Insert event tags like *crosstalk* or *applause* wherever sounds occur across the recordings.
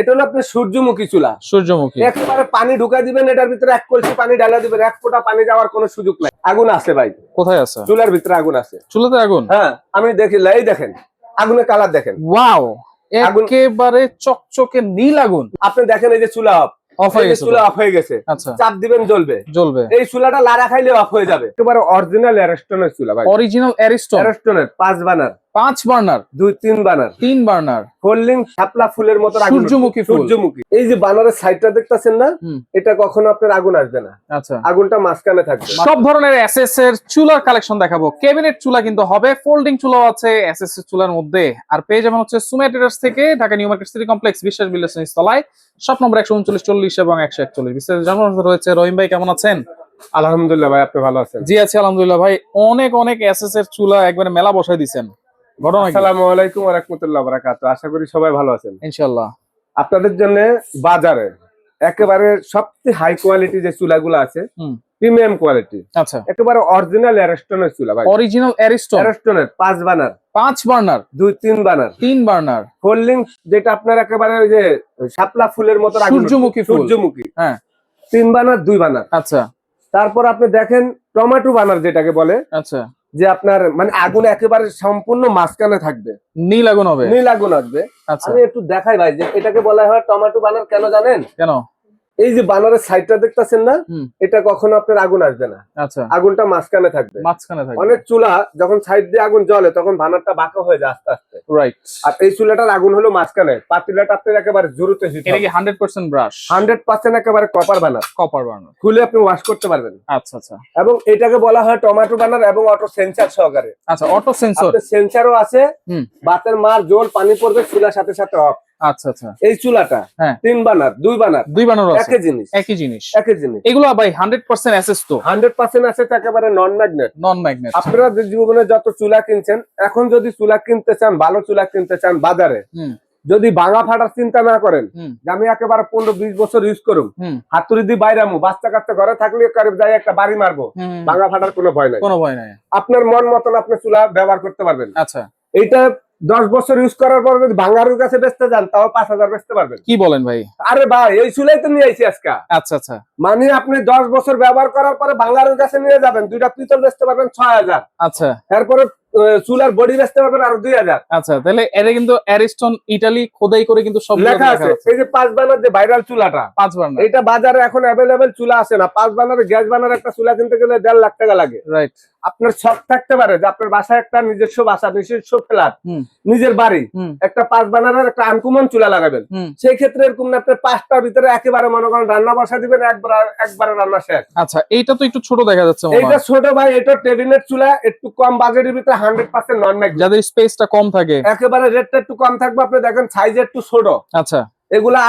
এটা হলো আপনার সূর্যমুখী চুলা। সূর্যমুখী। একবারে পানি ঢুকা দিবেন এটার ভিতরে এক কলসি পানি ঢালা দিবেন এক ফোঁটা পানি যাওয়ার কোনো সুযোগ নাই। আগুন আছে ভাই। কোথায় আছে? চুলার ভিতরে আগুন আছে। চুলাতে আগুন? হ্যাঁ আমি দেখি এই দেখেন আগুনের কালার দেখেন। ওয়াও একেবারে চকচকে নীল আগুন। আপনি দেখেন এই যে চুলা অফ অফ হয়ে গেছে চুলা অফ হয়ে গেছে। আচ্ছা। চাপ দিবেন জ্বলবে। জ্বলবে। এই চুলাটা লাড়া খাইলে অফ হয়ে যাবে। একেবারে অরিজিনাল অ্যারেস্টনের চুলা ভাই। অরিজিনাল অ্যারিস্টন অ্যারেস্টনের পাঁচ বানার। পাঁচ বার্নার? দুই তিন বানার তিন বার্নার। ফোল্ডিং শাপলা ফুলের মতো সূর্যমুখী সূর্যমুখী। এই যে বানারের সাইডটা দেখতেছেন না এটা কখনো আপনার আগুন আসবে না। আচ্ছা। আগুনটা মাঝখানে থাকবে। সব ধরনের এসএস এর চুলার কালেকশন দেখাবো। ক্যাবিনেট চুলা কিন্তু হবে ফোল্ডিং চুলাও আছে এসএস এর চুলার মধ্যে। আর পেয়ে যাবেন হচ্ছে সুমেটেরাস থেকে Dhaka New Market City Complex Biswas Builders তলায় শপ নম্বর একশো উনচল্লিশ চল্লিশ এবং একশো একচল্লিশ। বিস্তারিত জানানো রয়েছে। রহিম ভাই কেমন আছেন? আলহামদুলিল্লাহ ভাই আপনি ভালো আছেন? জি আছি আলহামদুলিল্লাহ ভাই। অনেক অনেক এসএস এর চুলা একবারে মেলা বসাই কি? আসসালামু আলাইকুম ওয়া রাহমাতুল্লাহি ওয়া আশা করি সবাই ভালো আছেন। ইনশাল্লাহ আপনাদের জন্য বাজারে একেবারে সবচেয়ে হাই কোয়ালিটি যে চুলাগুলো আছে প্রিমিয়াম কোয়ালিটি আচ্ছা। একেবারে অরিজিনাল অ্যারেস্টনের চুলা ভাই। অরিজিনাল অ্যারিস্টন অ্যারেস্টনের পাঁচ বানার। পাঁচ বার্নার? দুই তিন বানার। তিন বার্নার? ফোল্ডিং যেটা আপনার একেবারে ওই যে শাপলা ফুলের মতো সূর্যমুখী সূর্যমুখী। হ্যাঁ। তিন বানার দুই বানার। আচ্ছা। তারপর আপনি দেখেন টমেটো বানার যেটাকে বলে আচ্ছা। যে আপনার মানে আগুন একেবারে সম্পূর্ণ মাঝখানে থাকবে। নীল আগুন হবে। নীল আগুন আসবে আচ্ছা। আমি একটু দেখাই ভাই যে এটাকে বলা হয় টমেটো বানার কেন জানেন? কেন? এই যে বানারের সাইডটা দেখতেছেন না এটা কখনো আপনার আগুন আসবে না। আচ্ছা। আগুনটা মাঝখানে থাকবে। মাঝখানে থাকে অনেক চুলা যখন সাইড দিয়ে আগুন জ্বলে তখন বানারটা বাঁকা হয়ে যায় আস্তে আস্তে। রাইট আর এই চুলাটার আগুন হলো মাঝখানে। পাতিলাটা আপনার একেবারে জোরতে এটা কি hundred percent brass hundred percent একেবারে কপার বানার। কপার বার্নার খুলে আপনি ওয়াশ করতে পারবেন। আচ্ছা আচ্ছা। এবং এটাকে বলা হয় টমেটো বানার এবং অটো সেন্সার সহকারে। আচ্ছা অটো সেন্সর সেন্সারও আছে। বাতের মার জল পানি পড়বে চুলার সাথে সাথে অফ আচ্ছা আচ্ছা। এই চুলাটা হ্যাঁ। তিন বানার দুই বানার দুই বার্নার আছে। একই জিনিস। একই জিনিস। একই জিনিস। এগুলো ভাই হান্ড্রেড পার্সেন্ট অ্যাসেস তো। হান্ড্রেড পার্সেন্ট তো একেবারে নন ম্যাগনেট নন ম্যাগনেট আপনারা যে জীবনে যত চুলা কিনছেন এখন যদি চুলা কিনতে চান ভালো চুলা কিনতে চান বাজারে যদি ভাঙা ফাটার চিন্তা না করেন আমি একেবারে পনেরো বিশ বছর ইউজ করুম হাতুড়ি দিয়ে বাইরামু বাচ্চা কাচ্চা ঘরে থাকলে যাই একটা বাড়ি মারবো। ভাঙা ফাটার কোনো ভয় নাই। কোনো ভয় নাই। আপনার মন মতন আপনি চুলা ব্যবহার করতে পারবেন। আচ্ছা। এইটা দশ বছর ইউজ করার পর যদি ভাঙারুর কাছে বেচতে যান তাও পাঁচ হাজার বেচতে পারবেন। কি বলেন ভাই? আরে ভাই এই চুলাই তো নিয়ে আইছি আজকে। আচ্ছা আচ্ছা। মানে আপনি দশ বছর ব্যবহার করার পরে ভাঙারুর কাছে নিয়ে যাবেন দুইটা পিতল বেচতে পারবেন ছয় হাজার। আচ্ছা। এরপরে চুলার বডি বেচতে পারবেন আরও দুই হাজার। আচ্ছা তাহলে এটা কিন্তু অ্যারিস্টন ইটালি খোদাই করে কিন্তু সব লেখা আছে এই যে পাঁচ বানার যে ভাইরাল চুলাটা পাঁচ বার্নার এটা বাজারে এখন অ্যাভেলেবেল চুলা আছে না পাঁচ বানার গ্যাস বানার একটা চুলা কিনতে গেলে দেড় লাখ টাকা লাগে। রাইট আপনার শখ থাকতে পারে যে আপনার বাসায় একটা নিজস্ব বাসা নিজস্ব ফ্ল্যাট নিজের বাড়ি একটা পাঁচ বানারের একটা আনকুমন চুলা লাগাবেন। সেই ক্ষেত্রে এরকম না আপনি পাঁচটার ভিতরে একেবারে মনে করেন রান্না বসা দিবেন একবার একবারে রান্না শেষ। আচ্ছা এইটা তো একটু ছোট দেখা যাচ্ছে এইটা ছোট ভাই এটা টেবিলের চুলা একটু কম বাজেটের ভিতরে হান্ড্রেড পার্সেন্ট নন ম্যাগনেট যাদের স্পেসটা কম থাকে। একেবারে রেটটা একটু কম থাকবে আপনি দেখেন সাইজ একটু ছোট। আচ্ছা। এগুলা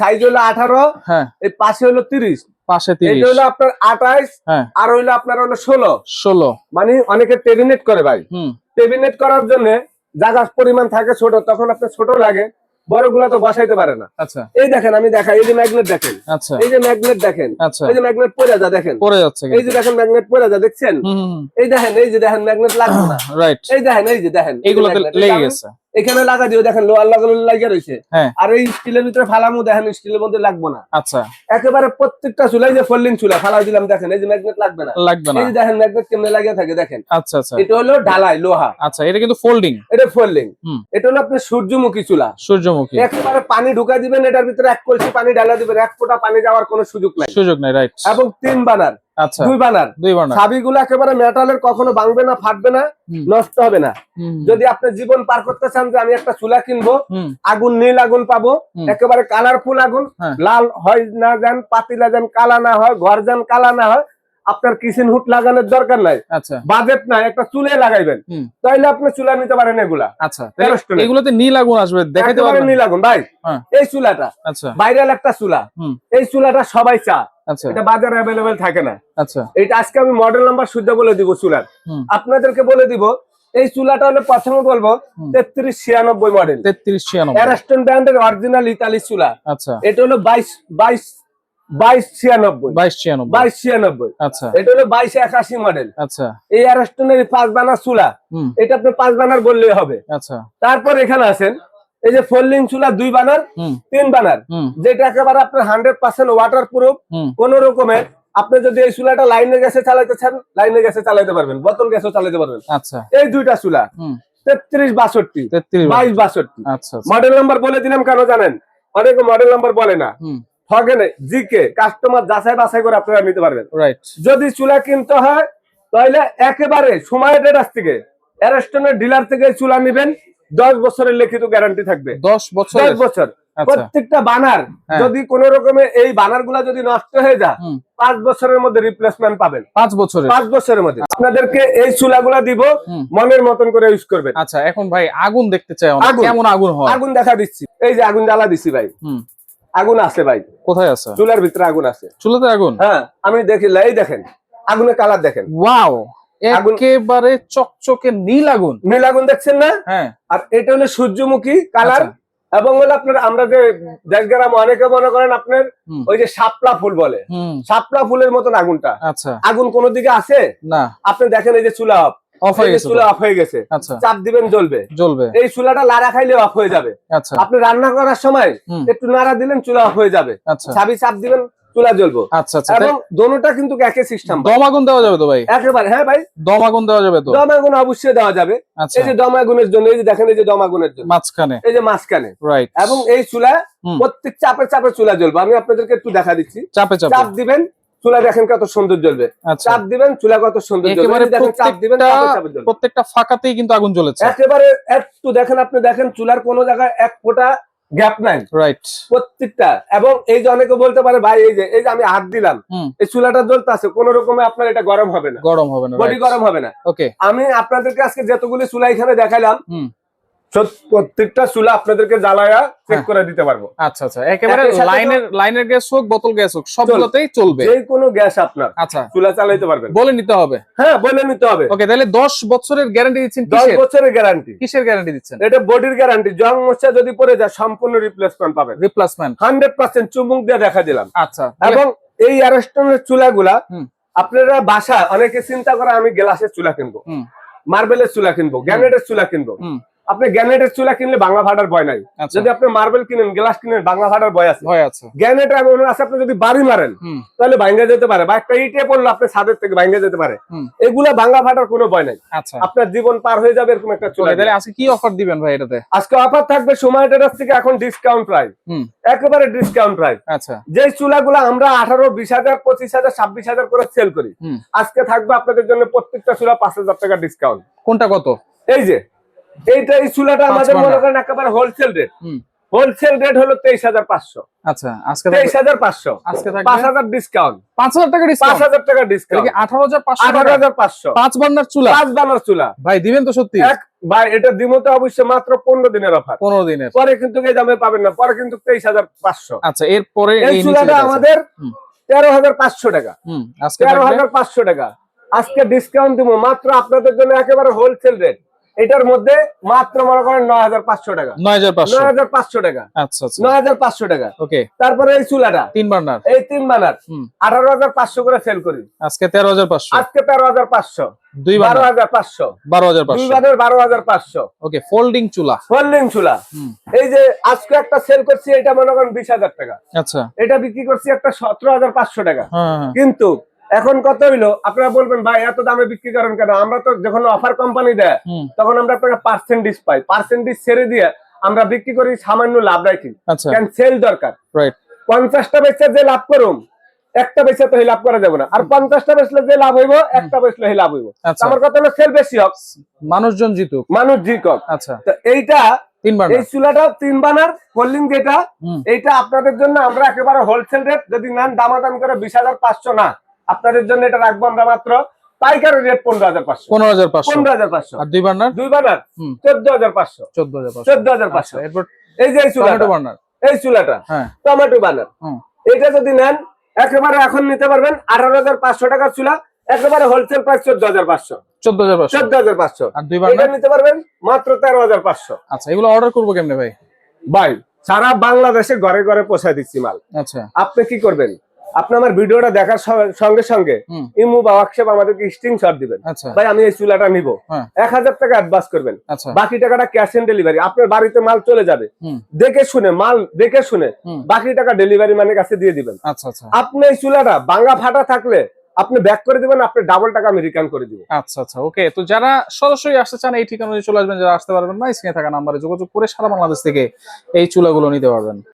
সাইজ হলো আঠারো হ্যাঁ। এই পাশে হলো তিরিশ। পাশে এটা হলো আপনার আঠাইশ হ্যাঁ। আর হইল আপনার হলো ষোলো। ষোলো। মানে অনেকে টেবিনেট করে ভাই। টেবিনেট করার জন্য জায়গার পরিমাণ থাকে ছোট তখন আপনার ছোট লাগে বড়গুলা তো বসাইতে পারে না। আচ্ছা। এই দেখেন আমি দেখাই এই যে ম্যাগনেট দেখেন। আচ্ছা। এই যে ম্যাগনেট দেখেন আচ্ছা। এই যে ম্যাগনেট পড়ে যা দেখেন। পড়ে যাচ্ছে এই যে দেখেন ম্যাগনেট পড়ে যা দেখছেন? এই দেখেন এই যে দেখেন ম্যাগনেট লাগবে না। *coughs* রাইট এই দেখেন এই যে দেখেন এই এইগুলোতে লেগে গেছে। এখানে লাগা দিও দেখেন লোহার লাগানো লাগিয়ে রয়েছে হ্যাঁ। আর এই স্টিলের ভিতরে ফালামু দেখেন স্টিলের মধ্যে লাগবে না। আচ্ছা। একেবারে প্রত্যেকটা চুলাই যে ফোল্ডিং চুলা ফালা দিলাম দেখেন এই যে ম্যাগনেট লাগবে না। লাগবে না। এই দেখেন ম্যাগনেট কেমনে লাগিয়ে থাকে দেখেন। আচ্ছা আচ্ছা। এটা হলো ঢালাই লোহা। আচ্ছা এটা কিন্তু ফোল্ডিং। এটা ফোল্ডিং। এটা হলো আপনার সূর্যমুখী চুলা। সূর্যমুখী। একেবারে পানি ঢুকা দিবেন এটার ভিতরে এক কলসি পানি ঢালা দিবেন এক ফোঁটা পানি যাওয়ার কোনো সুযোগ নাই। সুযোগ নাই রাইট এবং তিন বানার। দুই বানার দুই বার্নার ছাবিগুলো একেবারে মেটালের কখনো ভাঙবে না ফাটবে না নষ্ট হবে না। যদি আপনি জীবন পার করতে চান যে আমি একটা চুলা কিনবো আগুন নীল আগুন পাবো। একেবারে কালারফুল আগুন হ্যাঁ। লাল হয় না যান পাতিলা যান কালা না হয় ঘর যান কালা না হয় আপনার কিচেন হুট লাগানোর দরকার নাই। আচ্ছা। বাজেট নাই একটা চুলে লাগাইবেন। তাইলে আপনি চুলা নিতে পারেন এগুলা। আচ্ছা। এগুলোতে নীল আগুন আসবে দেখাতে পারবেন? নীল আগুন ভাই। হ্যাঁ। এই চুলাটা। আচ্ছা। ভাইরাল একটা চুলা। এই চুলাটা সবাই চা। আচ্ছা। এটা বাজারে অ্যাভেলেবেল থাকে না। আচ্ছা। এটা আজকে আমি মডেল নাম্বার শুদ্ধ বলে দিব চুলার। আপনাদেরকে বলে দিব এই চুলাটা হলো প্রথমে বলব তেত্রিশ ছিয়ানব্বই মডেল তেত্রিশ ছিয়ানব্বই। অ্যারাস্টন ব্র্যান্ডের অরিজিনাল ইতালি চুলা। আচ্ছা। এটা হলো বাইশ বাইশ বাইশ ছিয়ানব্বই। বাইশ ছিয়ানব্বই। বাইশ ছিয়ানব্বই। আচ্ছা। এটা হলো বাইশ একাশি মডেল আচ্ছা। এই অ্যারাস্টনের পাঁচ বানার চুলা এটা আপনি পাঁচ বানার বললেই হবে। আচ্ছা। তারপর এখানে আছেন এই যে ফোল্ডিং চুলা দুই বানার তিন বানার। যেটা একেবারে আপনার হান্ড্রেড পার্সেন্ট ওয়াটার প্রুফ কোন রকমের আপনি যদি এই চুলাটা লাইনে গ্যাসে চালাইতে চান লাইনে গ্যাসে চালাইতে পারবেন বোতল গ্যাসও চালাইতে পারবেন। আচ্ছা। এই দুইটা চুলা তেত্রিশ বাষট্টি বাইশ বাষট্টি। মডেল নাম্বার বলে দিলাম কেন জানেন? অনেকে মডেল নাম্বার বলে না। হুম জিকে কাস্টমার যাচাই বাছাই করে আপনারা নিতে পারবেন। যদি চুলা কিনতে হয় তাহলে একেবারে সময় থেকে অ্যারেস্টনের ডিলার থেকে চুলা নেবেন দশ বছরের লিখিত গ্যারান্টি থাকবে। দশ বছর দশ বছর। আচ্ছা। প্রত্যেকটা বানার হ্যাঁ। যদি কোন এই বানারগুলা যদি নষ্ট হয়ে যায় পাঁচ বছরের মধ্যে রিপ্লেসমেন্ট পাবেন। পাঁচ বছরের? পাঁচ বছরের মধ্যে। আপনাদেরকে এই চুলাগুলা দিব মনের মতন করে ইউজ করবেন। আচ্ছা এখন ভাই আগুন দেখতে চাই আগুন। কেমন আগুন হয়? আগুন দেখা দিচ্ছি। এই যে আগুন জ্বালা দিচ্ছি ভাই। আগুন আছে ভাই। কোথায় আছে? চুলার ভিতরে আগুন আছে। চুলাতে আগুন? হ্যাঁ আমি দেখি এই দেখেন আগুনের কালার দেখেন। ওয়াও একেবারে চকচকে নীল আগুন। নীল আগুন দেখছেন না? হ্যাঁ। আর এটা হলো সূর্যমুখী কালার আচ্ছা। এবং হলো আপনার আমরা যে দেশগ্রাম অনেকে মনে করেন আপনার ওই যে শাপলা ফুল বলে। শাপলা ফুলের মতন আগুনটা। আচ্ছা। আগুন কোন দিকে আছে? না। আপনি দেখেন এই যে চুলা অফ অফ হয়ে গেছে চুলা অফ হয়ে গেছে। আচ্ছা। চাপ দিবেন জ্বলবে। জ্বলবে। এই চুলাটা লাড়া খাইলে অফ হয়ে যাবে। আচ্ছা। আপনি রান্না করার সময় একটু নাড়া দিলেন চুলা অফ হয়ে যাবে। আচ্ছা। চাবি চাপ দিবেন চুলা জ্বলবো। আচ্ছা আচ্ছা। এবং দোনোটা কিন্তু একই সিস্টেম দম আগুন দেওয়া যাবে তো ভাই? একেবারে হ্যাঁ ভাই। দম আগুন দেওয়া যাবে তো? দম আগুন অবশ্যই দেওয়া যাবে। এই যে দম আগুনের জন্য এই যে দেখেন এই যে দম আগুনের জন্য। মাঝখানে। এই যে মাঝখানে। রাইট এবং এই চুলা প্রত্যেক চাপে চাপে চুলা জ্বলবে। আমি আপনাদেরকে একটু দেখা দিচ্ছি। চাপে চাপে। চাপ দিবেন চুলা দেখেন কত সুন্দর জ্বলবে আচ্ছা। চাপ দিবেন চুলা কত সুন্দর জ্বলবে প্রত্যেকটা ফাঁকাতেই কিন্তু আগুন জ্বলেছে। একেবারে একটু দেখেন আপনি দেখেন চুলার কোন জায়গায় এক ফোঁটা গ্যাপ নাই। রাইট প্রত্যেকটা। এবং এই যে অনেকে বলতে পারে ভাই এই যে এই যে আমি হাত দিলাম এই চুলাটা জ্বলতে আছে কোন রকমে আপনার এটা গরম হবে না। গরম হবে না বডি গরম হবে না। ওকে আমি আপনাদেরকে আজকে যতগুলি চুলা এখানে দেখাইলাম প্রত্যেকটা চুলা আপনাদেরকে জ্বালায়া চেক হ্যাঁ। করে দিতে পারব। আচ্ছা আচ্ছা। একেবারে লাইনের লাইনের গ্যাস হোক বোতল গ্যাস হোক সবগুলোতেই চলবে। যে কোনো গ্যাস আপনার। আচ্ছা। চুলা চালাইতে পারবেন। বলে নিতে হবে। হ্যাঁ বলে নিতে হবে। ওকে তাহলে দশ বছরের গ্যারান্টি দিচ্ছেন দশ কিসের? বছরের গ্যারান্টি। কিসের গ্যারান্টি দিচ্ছেন? এটা বডির গ্যারান্টি। জং মশা যদি পড়ে যায় সম্পূর্ণ রিপ্লেসমেন্ট পাবেন। রিপ্লেসমেন্ট হান্ড্রেড পার্সেন্ট চুমুক দিয়ে দেখা দিলাম। আচ্ছা এবং এই অ্যারেস্টনের চুলাগুলা আপনারা বাসা অনেকে চিন্তা করে আমি গ্লাসের চুলা কিনবো। মার্বেলের চুলা কিনবো গ্যানেটের চুলা কিনবো। আপনি গ্যানেটের চুলা কিনলে বাংলা ভাড়ার ভয় নাই। আচ্ছা। যদি আপনি মার্বেল কিনেন গ্লাস কিনেন বাংলা ভাড়ার ভয় আছে। ভয় আছে। গ্যানেট এমন আছে আপনি যদি বাড়ি মারেন তাহলে ভাঙ্গা যেতে পারে। বা একটা ইটে পড়লে আপনি ছাদের থেকে ভাঙ্গা যেতে পারে। এগুলা বাংলা ভাড়ার কোনো ভয় নাই। আচ্ছা। আপনার জীবন পার হয়ে যাবে এরকম একটা চুলা তাহলে আজকে কি অফার দিবেন ভাই এটাতে? আজকে অফার থাকবে সময় টেরাস থেকে এখন ডিসকাউন্ট প্রাইস একেবারে ডিসকাউন্ট প্রাইস আচ্ছা। যে চুলাগুলো আমরা আঠারো বিশ হাজার পঁচিশ হাজার ছাব্বিশ হাজার করে সেল করি। আজকে থাকবে আপনাদের জন্য প্রত্যেকটা চুলা পাঁচ হাজার টাকা ডিসকাউন্ট কোনটা কত? এই যে এইটা এই চুলাটা আমাদের মনে করেন একেবারে হোলসেল রেট হুম। হোলসেল রেট হলো তেইশ হাজার পাঁচশো। আচ্ছা আজকে তেইশ হাজার পাঁচশো। আজকে পাঁচ হাজার ডিসকাউন্ট পাঁচ হাজার টাকা পাঁচ ডিসকাউন্ট হাজার টাকা ডিসকাউন্ট আঠারো হাজার পাঁচশো আঠারো হাজার পাঁচশো। পাঁচ বান্নার চুলা? পাঁচ চুলা। ভাই দিবেন তো সত্যি। এক ভাই এটা দিমতে অবশ্যই মাত্র পনেরো দিনের অফার পনেরো দিনের। পরে কিন্তু এই দামে পাবেন না। পরে কিন্তু তেইশ হাজার পাঁচশো। আচ্ছা এরপরে এই এই চুলাটা আমাদের তেরো হাজার পাঁচশো টাকা। হুম তেরো হাজার পাঁচশো টাকা। আজকে ডিসকাউন্ট দিব মাত্র আপনাদের জন্য একেবারে হোলসেল রেট এটার মধ্যে মাত্র মনে করেন নয় হাজার পাঁচশো টাকা। নয় হাজার পাঁচশো। নয় হাজার পাঁচশো টাকা। আচ্ছা আচ্ছা। নয় হাজার পাঁচশো টাকা। ওকে। তারপরে এই চুলাটা। তিন বার্নার এই তিন বানার হুম। আঠারো হাজার পাঁচশো করে সেল করি। আজকে তেরো হাজার পাঁচশো। আজকে তেরো হাজার পাঁচশো। দুই বারো হাজার পাঁচশো। বারো হাজার দুই বারো হাজার পাঁচশো। ওকে ফোল্ডিং চুলা। ফোল্ডিং চুলা। এই যে আজকে একটা সেল করছি এটা মনে করেন বিশ হাজার টাকা। আচ্ছা। এটা বিক্রি করছি একটা সতেরো হাজার পাঁচশো টাকা। হ্যাঁ হ্যাঁ। কিন্তু এখন কত হইল? আপনারা বলবেন ভাই এত দামে বিক্রি করেন কেন? আমরা তো যখন অফার কোম্পানি দেয় তখন আমরা আপনাকে পার্সেন্টেজ পাই। পার্সেন্টেজ ছেড়ে দিয়ে আমরা বিক্রি করি সামান্য লাভ রাখি কেন সেল দরকার। রাইট পঞ্চাশটা বেচে যে লাভ করুম একটা বেচে তো লাভ করা যাবে না। আর পঞ্চাশটা বেচলে যে লাভ হইব একটা বেচলে লাভ হইব। আচ্ছা। আমার কথা হলো সেল বেশি হোক। মানুষজন জিতুক। মানুষ জিকক আচ্ছা। তো এইটা এই চুলাটা তিন বানার ফোল্ডিং যেটা এইটা আপনাদের জন্য আমরা একেবারে হোলসেল রেট যদি নেন দামাদাম করে বিশ হাজার পাঁচশো না। আপনাদের জন্য এটা রাখব আমরা মাত্র পাইকারি রেট পনেরো হাজার পাঁচশো পনেরো হাজার পাঁচশো পনেরো হাজার পাঁচশো আর দুই বার্নার দুই হুম চোদ্দ হাজার পাঁচশো চোদ্দ হাজার চোদ্দ হাজার পাঁচশো আচ্ছা, এরপর এই যে এই চুলাটা টমেটো বার্নার এই চুলাটা হ্যাঁ টমেটো বানার এটা যদি নেন একেবারে এখন নিতে পারবেন আঠারো হাজার পাঁচশো টাকার চুলা একেবারে হোলসেল প্রাইস চোদ্দ হাজার পাঁচশো চোদ্দ হাজার পাঁচশো চোদ্দ হাজার পাঁচশো আর দুই বার্নার নিতে পারবেন মাত্র তেরো হাজার পাঁচশো আচ্ছা এগুলো অর্ডার করব কেমনে ভাই ভাই সারা বাংলাদেশে ঘরে ঘরে পৌঁছায় দিচ্ছি মাল আচ্ছা আপনি কি করবেন আপনি আমার ভিডিওটা দেখার সঙ্গে সঙ্গে। ইমু বা হোয়াটসঅ্যাপ আমাদেরকে স্ক্রিনশট দিবেন। আচ্ছা। ভাই আমি এই চুলাটা নিব। হ্যাঁ। এক হাজার টাকা অ্যাডভান্স করবেন। আচ্ছা। বাকি টাকাটা ক্যাশ অন ডেলিভারি আপনার বাড়িতে মাল চলে যাবে। দেখে শুনে মাল দেখে শুনে বাকি টাকা ডেলিভারি মানে কাছে দিয়ে দিবেন। আচ্ছা আপনি এই চুলাটা বাঙ্গা ফাটা থাকলে আপনি ব্যাক করে দিবেন আপনি ডাবল টাকা আমি রিটার্ন করে দিব। আচ্ছা আচ্ছা ওকে তো যারা সরাসরি আসতে চান এই ঠিকানায় চলে আসবেন যারা আসতে পারবেন না স্ক্রিনে থাকা নাম্বারে যোগাযোগ করে সারা বাংলাদেশ থেকে এই চুলাগুলো নিতে পারবেন।